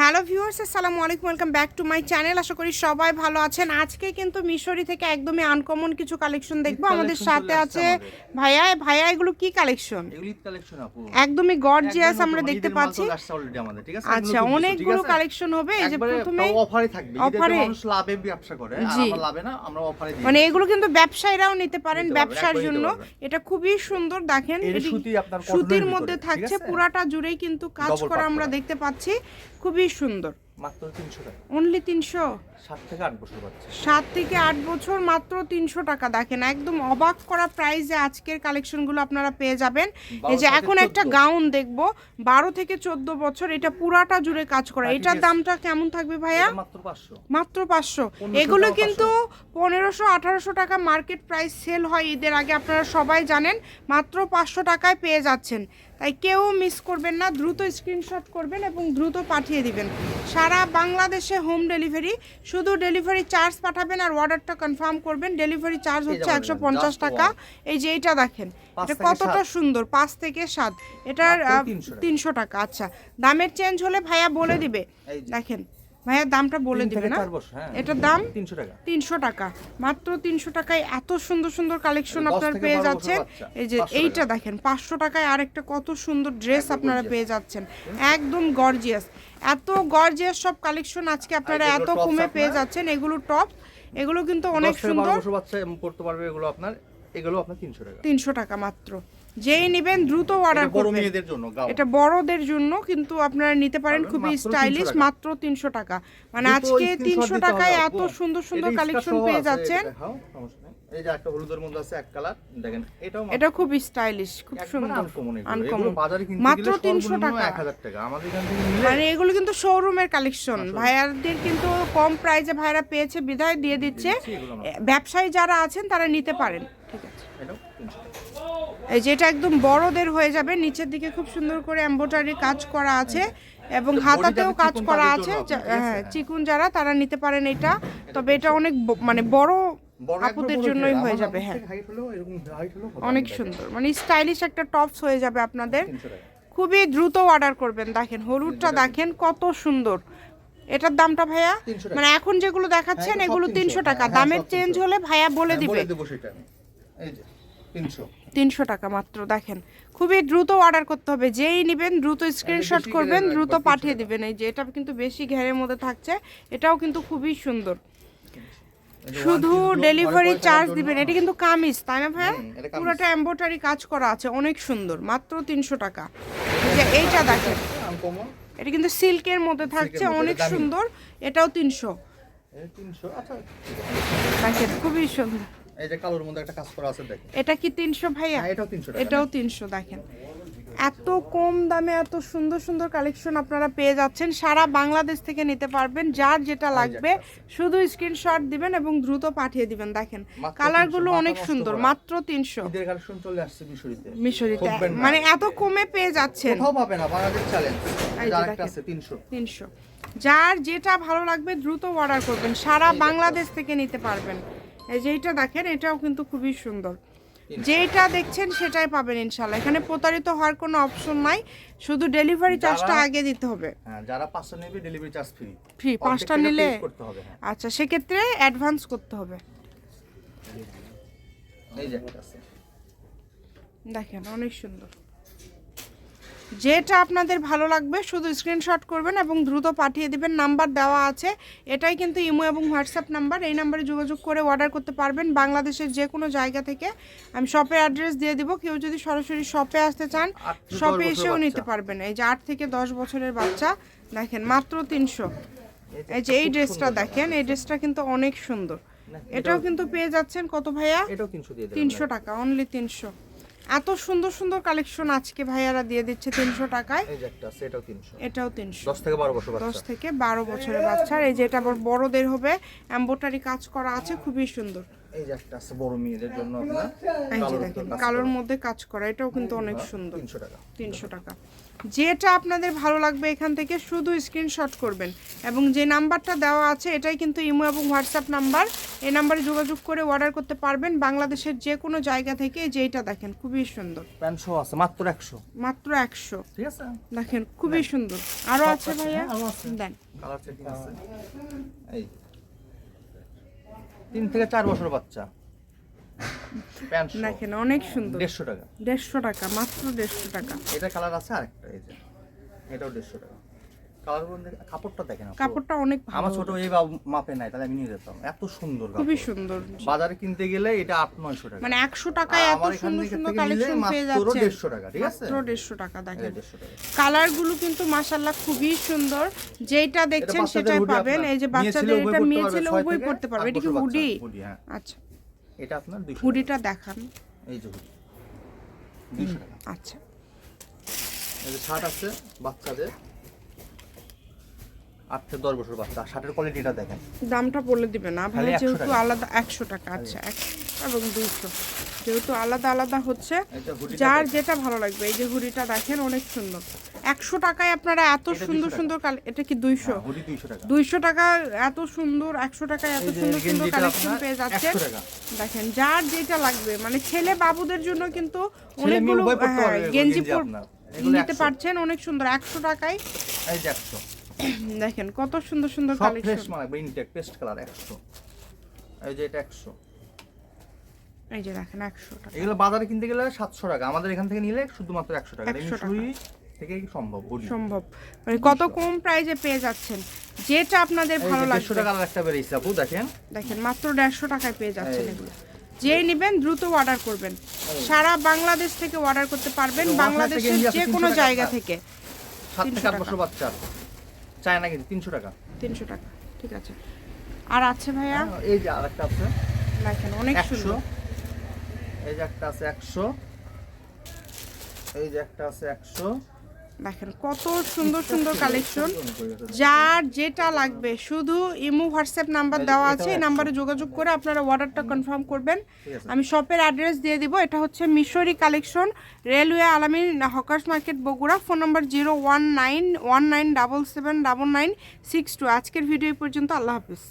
Hello viewers আসসালামু আলাইকুম welcome back to my channel. আশা করি সবাই ভালো আছেন। আজকে কিন্তু মিশরি থেকে একদমই আনকমন কিছু কালেকশন দেখব। আমাদের সাথে আছে ভাইয়া। ভাইয়া এগুলো কি কালেকশন একদমই গর্জিয়াস আমরা দেখতে পাচ্ছি? আচ্ছা অনেকগুলো কালেকশন হবে। এই যে প্রথমে অফারে থাকবে। অফারে? মানুষ লাভে ব্যবসা করে আর লাভে না আমরা অফারে দিই মানে এগুলো কিন্তু ব্যবসায়ীরাও নিতে পারেন ব্যবসার জন্য। এটা খুবই সুন্দর দেখেন সুতির মধ্যে থাকছে পুরাটা জুড়েই কিন্তু কাজ করা আমরা দেখতে পাচ্ছি। খুবই সুন্দর। মাত্র 300 টাকা। অনলি তিনশো? সাত থেকে আট বছর বাচ্চা। সাত থেকে আট বছর মাত্র তিনশো টাকা। দেখেন একদম অবাক করা প্রাইসে আজকের কালেকশনগুলো আপনারা পেয়ে যাবেন। এই যে এখন একটা গাউন দেখব বারো থেকে চোদ্দ বছর এটা পুরাটা জুড়ে কাজ করা। এটার দামটা কেমন থাকবে ভাইয়া? মাত্র পাঁচশো। এগুলো কিন্তু পনেরোশো আঠারোশো টাকা মার্কেট প্রাইস সেল হয় ঈদের আগে আপনারা সবাই জানেন। মাত্র পাঁচশো টাকায় পেয়ে যাচ্ছেন। তাই কেউ মিস করবেন না দ্রুত স্ক্রিনশট করবেন এবং দ্রুত পাঠিয়ে দিবেন। সারা বাংলাদেশে হোম ডেলিভারি শুধু ডেলিভারি চার্জ পাঠাবেন আর অর্ডারটা কনফার্ম করবেন। ডেলিভারি চার্জ হচ্ছে একশো পঞ্চাশ টাকা। এই যে এইটা দেখেন এটা কতটা সুন্দর পাঁচ থেকে সাত। এটার মাত্র 300 টাকা। তিনশো টাকা আচ্ছা। দামের চেঞ্জ হলে ভাইয়া বলে দিবে। দেখেন ভাইয়া দামটা বলে দিবে না? হ্যাঁ। এটার দাম? 300 টাকা। তিনশো টাকা। মাত্র তিনশো টাকায় এত সুন্দর সুন্দর কালেকশন আপনারা পেয়ে যাচ্ছেন। এই যে এইটা দেখেন পাঁচশো টাকায় আরেকটা কত সুন্দর ড্রেস আপনারা পেয়ে যাচ্ছেন। একদম গর্জিয়াস এত গর্জিয়াস সব কালেকশন আজকে আপনারা এত কমে পেয়ে যাচ্ছেন এগুলো টপ এগুলো কিন্তু অনেক সুন্দর। বাচ্চা করতে পারবে এগুলো আপনার এগুলো আপনার 300 টাকা। তিনশো টাকা মাত্র। যেই নেবেন দ্রুত অর্ডার করবেন। এটা বড়দের জন্য কিন্তু আপনারা নিতে পারেন খুবই স্টাইলিশ মাত্র তিনশো টাকা। মানে আজকে তিনশো টাকায় এত সুন্দর সুন্দর কালেকশন পেয়ে যাচ্ছেন। এই যে একটা হলুদের মধ্যে আছে এক কালার দেখেন এটাও এটা খুব স্টাইলিশ খুব সুন্দর আনকমন বাজারে কিনতে মাত্র গেলে তিনশো সর্বনিম্ন টাকা 1000 টাকা। আমাদের এখান থেকে মানে এগুলো কিন্তু শোরুমের কালেকশন ভাইয়ারদের কিন্তু কম প্রাইসে ভাইরা পেয়েছে বিধায় দিয়ে দিচ্ছে। ব্যবসায়ী যারা আছেন তারা নিতে পারেন। ঠিক আছে। 300। এই যেটা একদম বড়দের হয়ে যাবে নিচের দিকে খুব সুন্দর করে এমব্রয়ডারি কাজ করা আছে এবং হাতাতেও কাজ করা আছে? হ্যাঁ চিকুন যারা তারা নিতে পারেন এটা। তবে এটা অনেক মানে বড় আপুদের জন্যই হয়ে যাবে হ্যাঁ। অনেক সুন্দর। মানে স্টাইলিশ একটা টপস হয়ে যাবে আপনাদের। খুবই দ্রুত অর্ডার করবেন দেখেন হলুদটা দেখেন কত সুন্দর। এটার দামটা ভাইয়া? মানে এখন যেগুলো দেখাচ্ছেন হ্যাঁ, এগুলো সব এগুলো 300 তিনশো টাকা। হ্যাঁ, দামের চেঞ্জ হলে ভাইয়া বলে হ্যাঁ, দিবে। এই যে। 300 তিনশো। টাকা মাত্র দেখেন। খুবই দ্রুত অর্ডার করতে হবে। যেই নেবেন দ্রুত স্ক্রিনশট করবেন দ্রুত পাঠিয়ে 300 দিবেন। এই যে এটা কিন্তু বেশি ঘেরের মধ্যে থাকছে। এটাও কিন্তু খুবই সুন্দর। শুধু ডেলিভারি চার্জ দিবেন। এটা কিন্তু কামিজ তাই না কামিজ। পুরোটা এম্বোটারি কাজ করা আছে অনেক সুন্দর। মাত্র তিনশো টাকা। এইটা দেখেন। এটা কিন্তু সিল্কের মধ্যে থাকছে অনেক সুন্দর। এটাও তিনশো। এই 300 আচ্ছা। দেখেন খুবই সুন্দর। এই যে কালোর মধ্যে একটা কাজ করা আছে দেখেন। এটা কি তিনশো ভাইয়া? হ্যাঁ, এটাও 300 টাকা। এটাও তিনশো দেখেন। এত কম দামে এত সুন্দর সুন্দর কালেকশন আপনারা পেয়ে যাচ্ছেন। সারা বাংলাদেশ থেকে নিতে পারবেন যার যেটা লাগবে। শুধু স্ক্রিনশট দিবেন এবং দ্রুত পাঠিয়ে দিবেন দেখেন। কালারগুলো অনেক সুন্দর মাত্র তিনশো। ঈদের কালেকশন চলে আসছে মিশরিতে। মিশরিতে। মানে এত কমে পেয়ে যাচ্ছেন। কোথাও পাবে না বাংলাদেশ চ্যালেঞ্জ আরেকটা আছে 300 তিনশো। যার যেটা ভালো লাগবে দ্রুত অর্ডার করবেন। সারা বাংলাদেশ থেকে নিতে পারবেন। এই যে এইটা দেখেন এটাও কিন্তু খুবই সুন্দর। যেটা দেখছেন সেটাই পাবেন ইনশাল্লাহ এখানে প্রতারিত হওয়ার কোনো অপশন নাই শুধু ডেলিভারি চার্জটা আগে দিতে হবে। হ্যাঁ যারা পাঁচটা নেবে ডেলিভারি চার্জ ফ্রি ফ্রি পাঁচটা নিলে হ্যাঁ। আচ্ছা সেক্ষেত্রে অ্যাডভান্স করতে হবে। দেখেন অনেক সুন্দর। যেটা আপনাদের ভালো লাগবে শুধু স্ক্রিনশট করবেন এবং দ্রুত পাঠিয়ে দিবেন। নাম্বার দেওয়া আছে। এটাই কিন্তু ইমো এবং হোয়াটসঅ্যাপ নাম্বার। এই নাম্বারে যোগাযোগ করে অর্ডার করতে পারবেন। বাংলাদেশের যে কোনো জায়গা থেকে আমি শপের অ্যাড্রেস দিয়ে দিব। কেউ যদি সরাসরি শপে আসতে চান শপে এসেও নিতে পারবেন। এই যে আট থেকে দশ বছরের বাচ্চা দেখেন মাত্র তিনশো। এই যে এই ড্রেসটা দেখেন এই ড্রেসটা কিন্তু অনেক সুন্দর। এটাও কিন্তু পেয়ে যাচ্ছেন কত ভাইয়া? এটাও 300 দিয়ে দেবেন তিনশো টাকা অনলি তিনশো। এত সুন্দর সুন্দর কালেকশন আজকে ভাইয়ারা দিয়ে দিচ্ছে তিনশো টাকায়। এটাও তিনশো। 10 থেকে 12 বছর দশ থেকে বারো বছরের বাচ্চার এই যে এটা আবার বড়দের হবে এম্বোটারি কাজ করা আছে খুবই সুন্দর। এই যে একটা আছে বড় মেয়েদের জন্য আপনার কালোর। মধ্যে কাজ করা এটাও কিন্তু অনেক সুন্দর। 300 টাকা। তিনশো টাকা। যেটা আপনাদের ভালো লাগবে এখান থেকে শুধু স্ক্রিনশট করবেন। এবং যে নাম্বারটা দেওয়া আছে এটাই কিন্তু ইমো এবং হোয়াটসঅ্যাপ নাম্বার। এই নাম্বারে যোগাযোগ করে অর্ডার করতে পারবেন বাংলাদেশের যে কোনো জায়গা থেকে যেইটা দেখেন খুবই সুন্দর। প্যান্ট শো আছে মাত্র একশো। মাত্র একশো। ঠিক আছে? দেখেন খুবই সুন্দর। আরও আছে ভাইয়া? হ্যাঁ। দেন। কালার সেটিং আছে। এই। তিন থেকে চার বছর বাচ্চা। দেখেন অনেক সুন্দর। দেড়শো টাকা। দেড়শো টাকা মাত্র দেড়শো টাকা। এটা কালার আছে আরেকটা এই যে। এটাও দেড়শো টাকা। কাপড়টা দেখেন কাপড়টা অনেক আমার ছোট এই মাপে নাই তাহলে আমি নিয়ে যেতাম। এত সুন্দর খুবই সুন্দর। বাজারে কিনতে গেলে এটা আট নয়শো টাকা। মানে একশো টাকায় এত সুন্দর সুন্দর কালেকশন পেয়ে যাচ্ছে দেড়শো টাকা ঠিক আছে? মাত্র দেড়শো টাকা দেখেন। কালারগুলো কিন্তু মাশাল্লাহ খুবই সুন্দর। যেটা দেখছেন সেটাই পাবেন। এই যে বাচ্চাদের এটা উভয় মেয়ে পড়তে ছেলে পারবে, উভয় পড়তে পারবে। এটা কি হুডি হ্যাঁ। আচ্ছা। এটা আপনার হুডিটা দেখান। এই যে হুডি আচ্ছা। এই যে শার্ট আছে বাচ্চাদের। আট থেকে দশ বছর বাচ্চা। শার্টের কোয়ালিটিটা দেখেন। দামটা বলে দিবে না। ভাই যেহেতু আলাদা একশো টাকা আচ্ছা একশো এবং দুইশো। যেহেতু আলাদা আলাদা হচ্ছে যার যেটা ভালো লাগবে। এই যে হুডিটা দেখেন অনেক সুন্দর। একশো টাকায় আপনারা এত সুন্দর সুন্দর কালে এটা কি দুইশো? দুইশো টাকা। এত সুন্দর একশো টাকায় এত সুন্দর সুন্দর কালেকশন আপনার পেয়ে যাচ্ছে দেখেন যার যেটা লাগবে। মানে ছেলে বাবুদের জন্য কিন্তু অনেকগুলো হ্যাঁ, গেঞ্জি আপনার। নিতে পারছেন অনেক সুন্দর। একশো টাকায় একশো। দেখেন কত সুন্দর সুন্দর ফ্রেশ কালেকশন মাল একবার ইনটেক পেস্ট কালার একশো। এই যে এটা একশো। এই যে দেখেন একশো টাকা। এগুলো বাজারে কিনতে গেলে সাতশো টাকা আমাদের এখান থেকে নিলে শুধুমাত্র একশো টাকা। 100 এমনি টাকা। সুই থেকে সম্ভব হুডি সম্ভব। মানে কত কম প্রাইজে পেয়ে যাচ্ছেন? যেটা আপনাদের ভালো দেড়শো লাগবে। টাকা আর একটা বেরিয়েছে আপু দেখেন। দেখেন মাত্র দেড়শো টাকায় পেয়ে যাচ্ছেন এই। এগুলো। যে নেবেন দ্রুত অর্ডার করবেন। সারা বাংলাদেশ থেকে অর্ডার করতে পারবেন বাংলাদেশের যে কোনো জায়গা থেকে। সাত থেকে আট। বছর বাচ্চা চায় না কিন্তু তিনশো টাকা। তিনশো টাকা ঠিক আছে। আর আছে ভাইয়া? এই যে আর একটা আছে। দেখেন অনেক একশো। সুন্দর। এই যে একটা আছে একশো। এই যে একটা আছে একশো। দেখেন কত সুন্দর সুন্দর কালেকশন যার যেটা লাগবে শুধু ইমো হোয়াটসঅ্যাপ নাম্বার দেওয়া আছে এই নাম্বারে যোগাযোগ করে আপনারা অর্ডারটা কনফার্ম করবেন। আমি শপের অ্যাড্রেস দিয়ে দিব এটা হচ্ছে Mishri collection railway Alamin hawkers market Bogura. Phone number zero one nine one nine double seven double nine six two আজকের ভিডিও পর্যন্ত আল্লাহ হাফিজ।